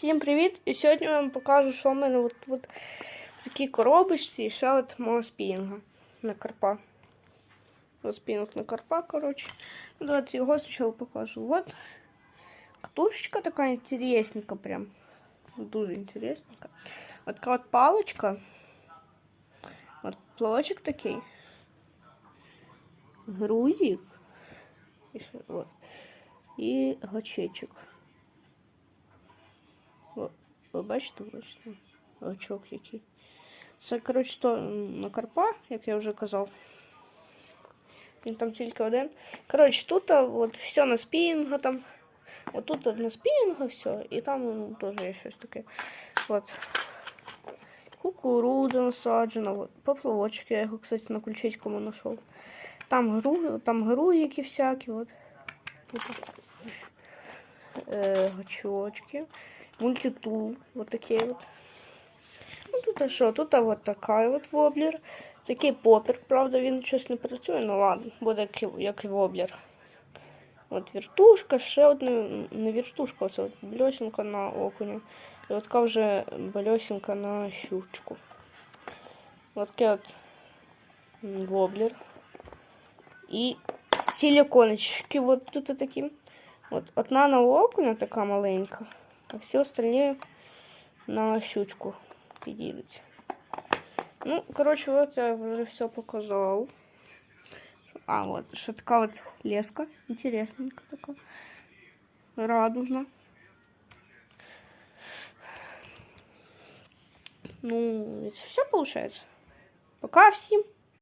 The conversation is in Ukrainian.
Всім привіт! І сьогодні я вам покажу, що в мене от, от в такій коробочці і ще от мого спінінга на карпа. Ось спінінг на карпа, коротше. Ну, давайте його спочатку покажу. Вот катушечка така інтересненька прям. Дуже інтересненька. От така от паличка. От плавочок такий. Грузик. І, от. і гачечок. Ви бачите, бачите? Очок який. Це, коротше, то на Карпа, як я вже казав. Він там тільки один. Коротше, тут от, все на спінінга там. От тут на спінінга все, і там ну, теж є щось таке. От. Кукурудза насаджена, от. поплавочок, я його, кстати, на ключичкому знайшов. Там гру, там грузики всякі, от. Тут. Е, гачочки мультитул, вот такие вот. Ну тут а що? Тут а вот така вот воблер. Такий попер, правда, він щось не працює, ну ладно, буде як, і- воблер. От віртушка, ще одна, не віртушка, це от бльосінка на окуня. І от така вже бльосінка на щучку. От от воблер. І силиконочки вот тут такі. От одна на окуня така маленька. А все остальные на щучку підійдуть. Ну, короче, вот я уже все показал. А, вот, что такая вот леска. Интересненькая такая. Радужно. Ну, это все получается. Пока всем.